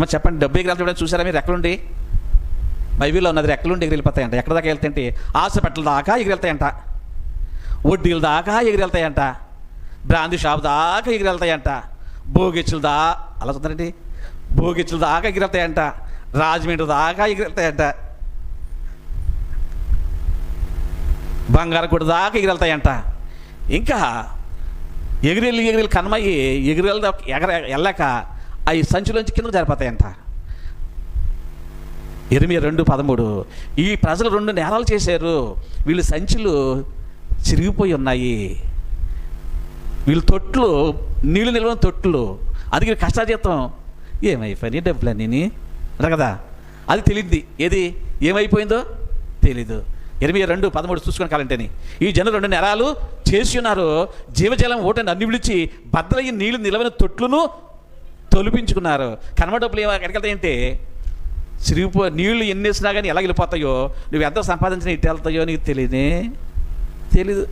అమ్మ చెప్పండి డబ్బు చూడండి చూసారా మీరు? ఎక్కడుండి బైబిల్లో ఉన్నది రెక్కలుండి ఎగిరిపోతాయంట ఎక్కడ దాకా వెళ్తాయంటే హాస్పిటల్ దాకా ఎగిరెళ్తాయంట వడ్డీల దాకా ఎగిరెళ్తాయంట బ్రాంది షాప్ దాకా ఎగిరెళ్తాయంట భోగిచ్చుల దా అలా చూద్దారండి భోగిచ్చుల దాకా ఎగిరెళ్తాయంట రాజమండ్రి దాకా ఎగిరెళ్తాయంట బంగారగుడి దాకా ఎగిరెళ్తాయంట ఇంకా ఎగిరెళ్ళి ఎగిరెళ్ళి కనమయ్యి ఎగిరెళ్ళ ఎగర వెళ్ళాక అవి సంచులోంచి కింద అంత ఎనిమిది రెండు పదమూడు. ఈ ప్రజలు రెండు నేరాలు చేశారు. వీళ్ళు సంచులు చిరిగిపోయి ఉన్నాయి. వీళ్ళు తొట్లు నీళ్ళు నిల్వ తొట్లు. అది కష్టాజీతం ఏమైపోయినాయి డబ్బులన్నీ అదే కదా. అది తెలియద్ది ఏది? ఏమైపోయిందో తెలీదు. ఇరవై రెండు పదమూడు చూసుకుని కాలంటేని. ఈ జనం రెండు నెరాలు చేసి ఉన్నారు. జీవజలం ఓటని అన్ని విడిచి భద్రయ్య నీళ్ళు నిలవని తొట్లును తొలిపించుకున్నారు. కనమ డబ్బులు ఏమో ఎక్కడికి వెళ్తాయంటే చిరిగిపో నీళ్ళు ఎన్ని వేసినా కానీ ఎలా వెళ్ళిపోతాయో నువ్వు ఎంత సంపాదించినా ఇటు వెళ్తాయో నీకు తెలియదే తెలీదు.